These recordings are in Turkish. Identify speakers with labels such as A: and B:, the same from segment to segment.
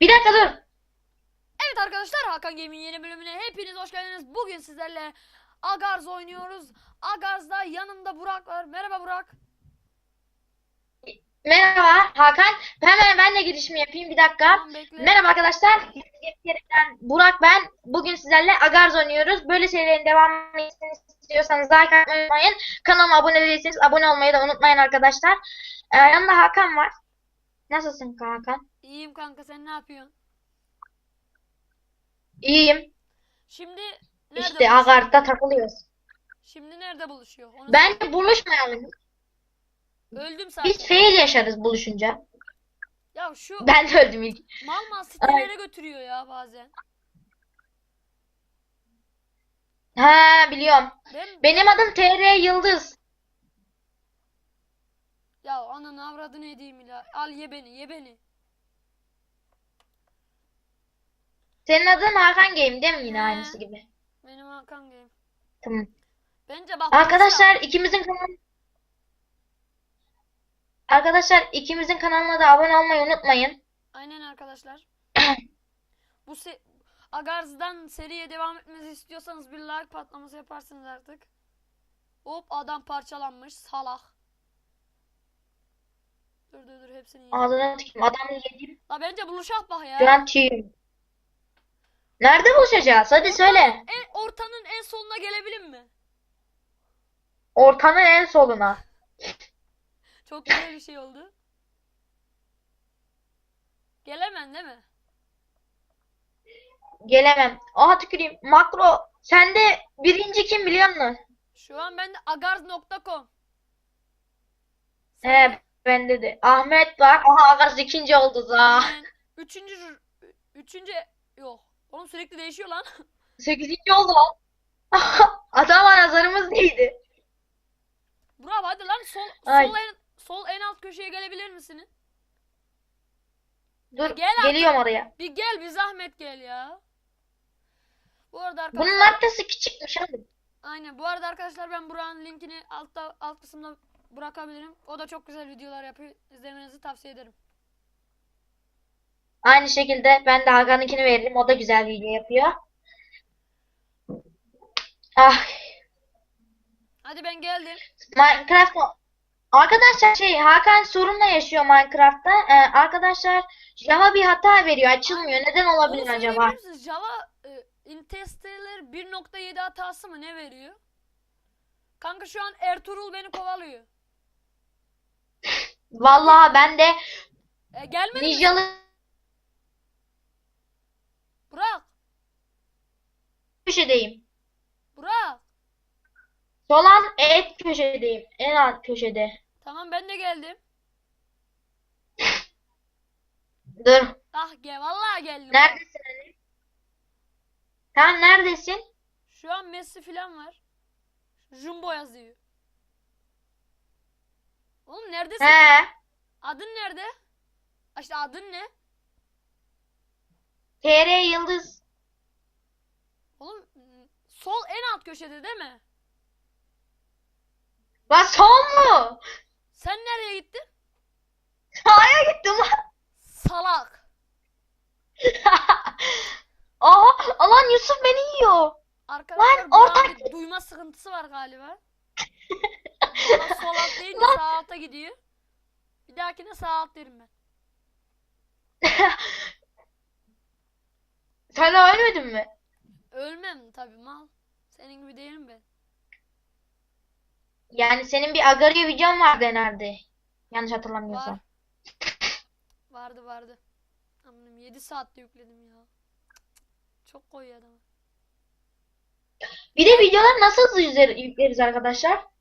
A: Bir dakika dur.
B: Evet arkadaşlar Hakan Gaming yeni bölümüne hepiniz hoş geldiniz. Bugün sizlerle Agarz oynuyoruz. Agarz'da yanımda Burak var. Merhaba Burak.
A: Merhaba Hakan. Hemen ben de girişimi yapayım bir dakika.
B: Tamam bekle.
A: Merhaba arkadaşlar. Burak ben. Bugün sizlerle Agarz oynuyoruz. Böyle şeylerin devamını istiyorsanız like atmayı unutmayın. Kanalıma abone değilseniz abone olmayı da unutmayın arkadaşlar. Ee, yanında Hakan var. Nasılsın Hakan?
B: İyiyim kanka sen ne yapıyorsun?
A: İyiyim.
B: Şimdi nerede
A: İşte
B: buluşuyor?
A: Takılıyoruz.
B: Şimdi nerede buluşuyor? Onu
A: Bence buluşmayalım.
B: söyle. Öldüm zaten.
A: Biz fail yaşarız buluşunca.
B: Ya şu
A: Ben de öldüm ilk.
B: mal mal sitelere götürüyor ya bazen.
A: Ha biliyorum.
B: Ben
A: Benim adım TR Yıldız.
B: Ya ananı avradını edeyim ila. Al ye beni ye beni.
A: Senin adın Hakan Game değil mi yine
B: He.
A: aynısı gibi?
B: Benim Hakan Game.
A: Tamam.
B: Bence bak
A: Arkadaşlar ikimizin kanal Arkadaşlar ikimizin kanalına da abone olmayı unutmayın.
B: Aynen arkadaşlar. Bu se Agarz'dan seriye devam etmesi istiyorsanız bir like patlaması yaparsınız artık. Hop adam parçalanmış salak. Dur dur dur hepsini yiyeceğim.
A: Ağzına tükürüm. Adamı yedim.
B: La bence buluşak bak ya.
A: Şu an tüyüm. Nerede buluşacağız? Hadi söyle.
B: En, ortanın en soluna gelebilir mi?
A: Ortanın en soluna.
B: Çok güzel bir şey oldu. Gelemen değil mi?
A: Gelemem. Aha tüküreyim. Makro. Sende birinci kim biliyor musun?
B: Şu an bende agarz.com.
A: He bende de. Ahmet var. Aha Agaz ikinci oldu za.
B: Üçüncü, üçüncü yok. Oğlum sürekli değişiyor lan.
A: Sekizinci oldu lan. Adama nazarımız değdi.
B: Bravo hadi lan sol
A: Ay.
B: sol en sol en alt köşeye gelebilir misiniz?
A: Dur
B: Gel artık.
A: geliyorum oraya.
B: Bir gel bir zahmet gel ya. Bu arada
A: Bunun
B: arkadaşlar
A: haritası küçükmüş abi.
B: aynen bu arada arkadaşlar ben Burak'ın linkini altta alt kısımda bırakabilirim. O da çok güzel videolar yapıyor. İzlemenizi tavsiye ederim.
A: Aynı şekilde ben de Hakan'ınkini veririm. O da güzel video yapıyor. Ah
B: Hadi ben geldim.
A: Minecraft Arkadaşlar şey Hakan sorunla yaşıyor Minecraft'ta. Ee, arkadaşlar Java bir hata veriyor. Açılmıyor. Neden
B: Onu
A: olabilir acaba?
B: misiniz? Java e, Interstellar 1.7 hatası mı ne veriyor? Kanka şu an Ertuğrul beni kovalıyor.
A: Vallahi ben de
B: E, gelmedi mi?
A: Ninjalı
B: Burak.
A: köşedeyim.
B: Burak.
A: Sol alt et köşedeyim. En alt köşede.
B: Tamam ben de geldim.
A: Dur.
B: Ah gel vallahi geldim.
A: Neredesin hani? Tamam neredesin?
B: Şu an Messi falan var. Jumbo yazıyor. Oğlum neredesin?
A: He.
B: Adın nerede? İşte adın ne?
A: TR Yıldız.
B: Oğlum sol en alt köşede değil mi?
A: Lan sol mu?
B: Sen nereye gittin?
A: Sağa gittim lan.
B: Salak.
A: Aha, alan Yusuf beni yiyor.
B: Arkadaşlar
A: Lan, ortak-
B: duyma sıkıntısı var galiba. Sol alt değil de sağ alta gidiyor. Bir dahakine sağ alt derim ben.
A: Sen daha ölmedin mi?
B: Ölmem tabii mal. Senin gibi değilim ben.
A: Yani senin bir Agario videon vardı herhalde. Yanlış hatırlamıyorsam.
B: Var. Vardı vardı. Amanım 7 saatte yükledim ya. Çok koyuyor adamı.
A: Bir de videoları nasıl hızlı yükleriz arkadaşlar?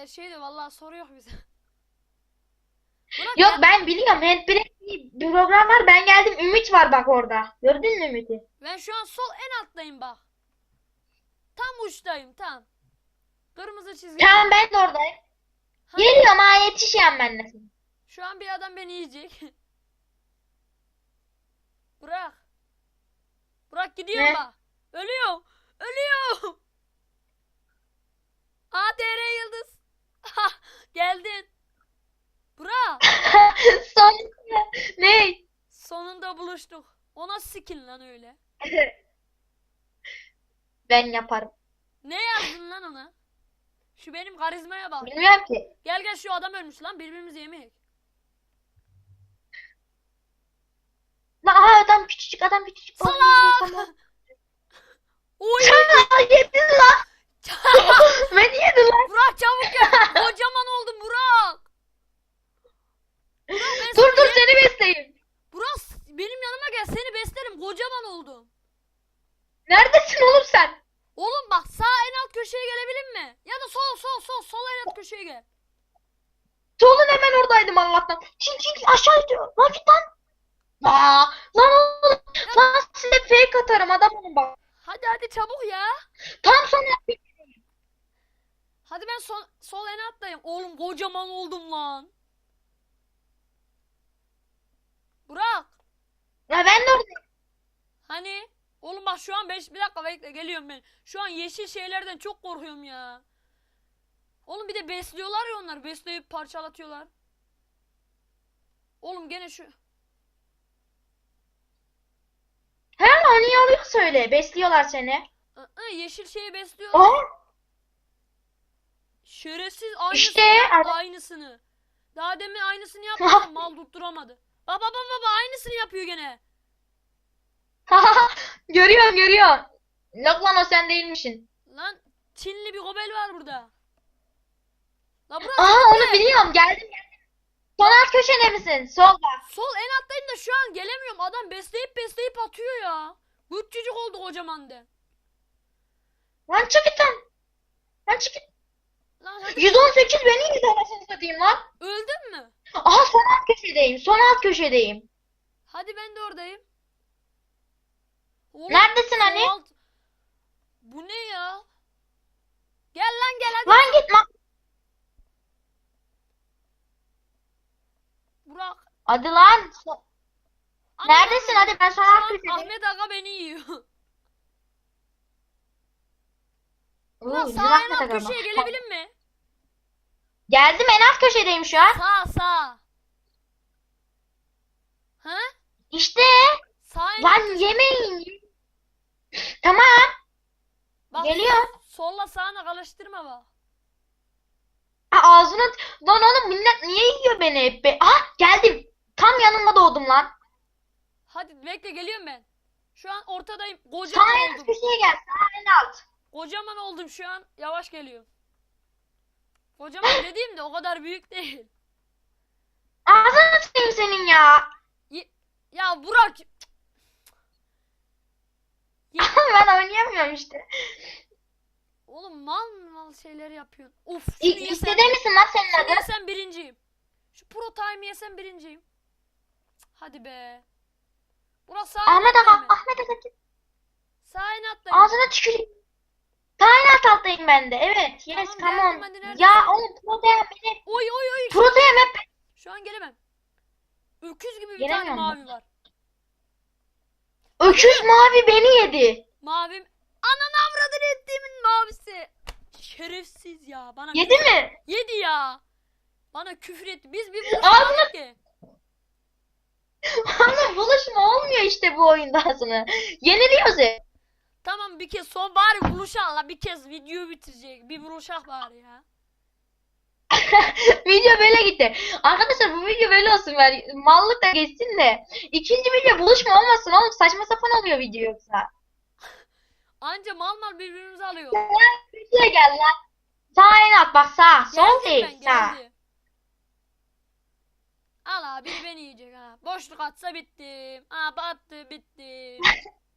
B: Her şeyde vallahi soru yok bize. Burak
A: Yok ben biliyorum. Handbrake diye bir program var. Ben geldim. Ümit var bak orada. Gördün mü Ümit'i?
B: ben şu an sol en alttayım bak. Tam uçtayım tam. Kırmızı çizgi.
A: Tamam ben de oradayım.
B: Ha,
A: Geliyorum ha yetişeyim ben de.
B: Şu an bir adam beni yiyecek. Burak. Burak gidiyor
A: Ne?
B: bak. Ölüyorum. Ölüyorum. ATR Yıldız. Geldin. Burak.
A: Son ne
B: buluştuk. O nasıl skin lan öyle?
A: Ben yaparım.
B: Ne yazdın lan ona? Şu benim karizmaya bak.
A: Bilmiyorum ki.
B: Gel gel şu adam ölmüş lan birbirimizi.
A: Lan aha adam küçücük adam küçücük.
B: Salak! Oy!
A: Sen yedin lan. Beni yedin lan.
B: Burak çabuk gel. Kocaman oldum Burak. Burak ben
A: Dur dur seni besleyeyim.
B: Burak benim yanıma gel seni beslerim kocaman oldum.
A: Neredesin oğlum sen?
B: Oğlum bak sağ en alt köşeye gelebilir mi? Ya da sol sol sol sol en alt köşeye gel.
A: Solun hemen oradaydım Allah'tan. Çin çin aşağı gidiyor. Lan git lan. Aa, lan oğlum. Lan size fake atarım adam olun bak.
B: Hadi hadi çabuk ya.
A: Tam sana
B: Hadi ben sol, sol en alttayım. Oğlum kocaman oldum lan. Burak.
A: Ya ben de oradayım.
B: Hani? Oğlum bak şu an 5 bir dakika bekle geliyorum ben. Şu an yeşil şeylerden çok korkuyorum ya. Oğlum bir de besliyorlar ya onlar. Besleyip parçalatıyorlar. Oğlum gene şu.
A: He niye oluyor söyle. Besliyorlar seni.
B: Aa, yeşil şeyi besliyorlar.
A: Aa,
B: Şerefsiz aynısını
A: İşte,
B: yaptı aynısını. Daha demin aynısını yaptı ama mal tutturamadı. Baba baba baba aynısını yapıyor gene.
A: görüyorum görüyorum. Yok lan o sen değilmişsin.
B: Lan Çinli bir gobel var burada. La bırak
A: Aa
B: bu
A: onu
B: ne?
A: biliyorum geldim geldim. Sol alt köşede misin? Solda.
B: Sol en alttayım da şu an gelemiyorum. Adam besleyip besleyip atıyor ya. Küçücük oldu kocaman de.
A: Lan çık git lan. Lan çık git.
B: Lan hadi
A: 118 beni yedi anasını satayım lan.
B: öldün mü?
A: Aha son alt köşedeyim. Son alt köşedeyim.
B: Hadi ben de oradayım. Oğlum,
A: Neredesin hani?
B: alt- Bu ne ya? Gel lan gel hadi.
A: Lan git lan.
B: Burak.
A: Hadi lan. Neredesin? Hadi ben son alt köşedeyim.
B: Ahmet Aga beni yiyor.
A: Güzel
B: sağ en alt köşeye gelebilir mi?
A: Geldim en alt köşedeyim şu an.
B: Sağ sağ. Ha?
A: İşte.
B: Sağ en
A: Lan yemeyin. Tamam.
B: Bak,
A: Geliyor.
B: Solla sağına karıştırma bak.
A: Ha, ağzını... Lan oğlum millet niye yiyor beni hep be? Ah geldim. Tam yanında doğdum lan.
B: Hadi bekle geliyorum ben. Şu an ortadayım.
A: Sağ
B: Kocaman
A: en alt köşeye gel. Sağ en alt.
B: Kocaman oldum şu an. Yavaş geliyorum. Kocaman dediğim de o kadar büyük değil.
A: Ağzını tutayım senin ya.
B: Ye- ya Burak.
A: ben oynayamıyorum işte.
B: Oğlum mal mal şeyler yapıyorsun. Uf şunu
A: İ
B: yesem,
A: istede misin lan senin
B: şunu
A: adı?
B: yesem birinciyim. Şu pro time yesem birinciyim. Hadi be. En
A: Ahmet. Ahmet Aga. git.
B: Sağ en alttayım.
A: Ağzına tüküreyim. Alt alttayım ben de. Evet. Yes
B: Tamam,
A: come on.
B: hadi neredesin?
A: Ya oğlum protein beni.
B: Oy oy oy.
A: Protein hep.
B: Şu an gelemem. Öküz gibi bir
A: Gelemiyorum
B: tane
A: ben.
B: mavi var.
A: Öküz mavi beni yedi.
B: Mavim. Anan avradını ettiğimin mavisi. Şerefsiz ya. Bana
A: Yedi mi?
B: Yedi ya. Bana küfür etti. Biz bir aldık ki.
A: Ama buluşma olmuyor işte bu oyunda aslında. Yeniliyoruz hep.
B: Tamam bir kez son bari buluşak la bir kez videoyu bitirecek. Bir buluşak bari ya.
A: Video böyle gitti. Arkadaşlar bu video böyle olsun. Yani mallık da geçsin de. İkinci video buluşma olmasın oğlum. Saçma sapan oluyor video yoksa.
B: Anca mal mal birbirimizi alıyor.
A: Videoya gel lan. Sağ en alt bak sağ. Sol değil
B: ben
A: sağ.
B: geldi. Al abi beni yiyecek ha. Boşluk atsa bittim. Aa battı bittim.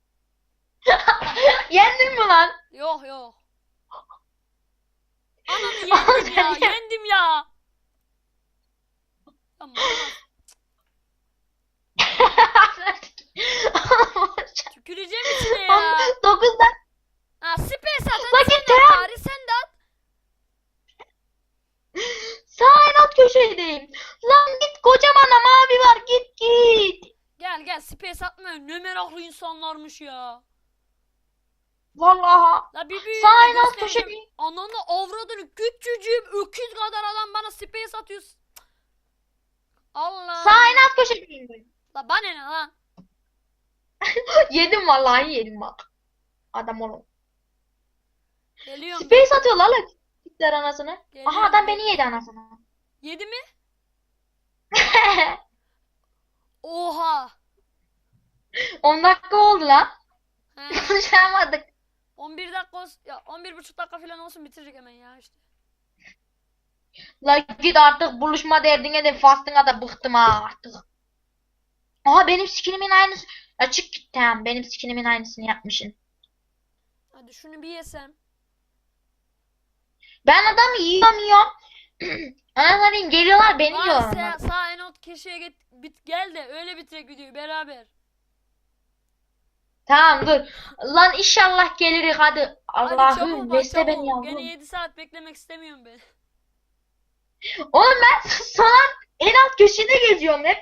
A: Yendin mi lan?
B: Yok yok. Ananı yendim ya. Yendim ya. Tamam. Tüküreceğim içine ya.
A: Dokuzdan.
B: Ha space at
A: Lan git ya.
B: bari sen de at.
A: Sağ en alt köşedeyim. Lan git kocaman mavi var git git.
B: Gel gel space atma ne meraklı insanlarmış ya.
A: Vallahi.
B: La bir büyüğünü
A: Sağ
B: de
A: en
B: göstereceğim.
A: köşedeyim.
B: Ananı avradını küçücüğüm öküz kadar adam bana space atıyor. Allah.
A: Sağ en köşedeyim ben.
B: La bana ne lan?
A: Yedim vallahi yedim bak. Adam olun.
B: Geliyorum.
A: Space atıyorlar lan. Gittiler anasını.
B: Geliyorum.
A: Aha adam beni yedi anasını.
B: Yedi mi? Oha.
A: 10 dakika oldu lan. Konuşamadık.
B: 11 dakika olsun. Ya 11 buçuk dakika falan olsun bitiririk hemen ya işte.
A: La git artık buluşma derdine de fastına da bıktım ha artık. Aha benim skinimin aynısı. Açık git tamam benim skinimin aynısını yapmışsın.
B: Hadi şunu bir yesem.
A: Ben adamı yiyemiyorum. Anasını geliyorlar beni yiyorlar.
B: sağ, sağ en alt köşeye git, bit, gel de öyle bitirek videoyu beraber.
A: Tamam dur. Lan inşallah geliriz hadi.
B: Hadi
A: Allah'ım
B: çabuk bak
A: besle beni
B: çabuk. Gene
A: yavrum.
B: 7 saat beklemek istemiyorum ben.
A: Oğlum ben sana en alt köşede geziyorum hep.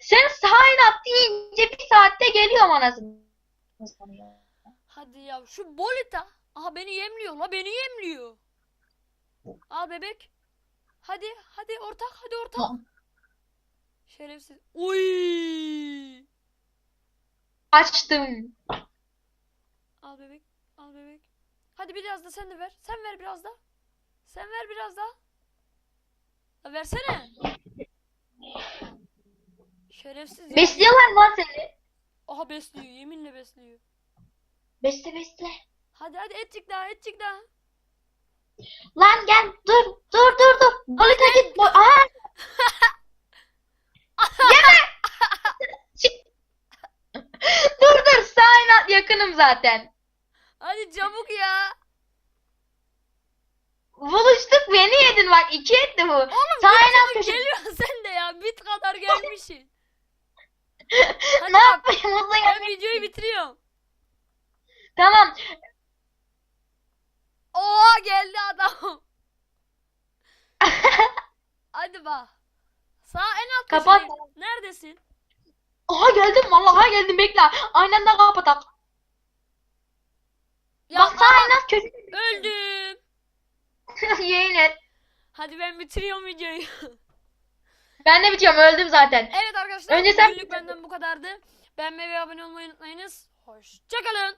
A: Sen sağ en alt deyince bir saatte geliyorum anasını.
B: Hadi ya şu Bolita. Aha beni yemliyor la beni yemliyor. Al bebek. Hadi hadi ortak hadi ortak. Şerefsiz. Uy.
A: Açtım.
B: Al bebek. Al bebek. Hadi biraz da sen de ver. Sen ver biraz da. Sen ver biraz da. La versene. Şerefsiz ya.
A: Besliyorlar lan seni.
B: Aha besliyor. Yeminle besliyor.
A: Besle besle.
B: Hadi hadi etçik daha etçik daha.
A: Lan gel dur dur dur dur. Bolita git. Bo Aha. Yeme. Çık. dur dur sağ en alt yakınım zaten.
B: Hadi çabuk ya.
A: Buluştuk beni yedin bak iki etti bu. Sağ en alt köşe.
B: Geliyor sen de ya. Bit kadar gelmişsin. Hadi
A: Ne
B: bak.
A: yapayım hızlı
B: Ben
A: gelmek.
B: videoyu bitiriyorum.
A: Tamam.
B: Oha geldi adam. Hadi bak. Sağ en alt
A: Kapat.
B: köşedeyim. Neredesin?
A: Aha geldim vallahi geldim bekle. Aynen de kapatak.
B: Ya
A: Bak en alt köşe.
B: öldüm.
A: Et.
B: Hadi ben bitiriyorum videoyu.
A: Ben de bitiyorum öldüm zaten.
B: evet arkadaşlar
A: Önce sen-
B: bugünlük benden bu kadardı. Beğenmeyi ve abone olmayı unutmayınız. Hoşçakalın.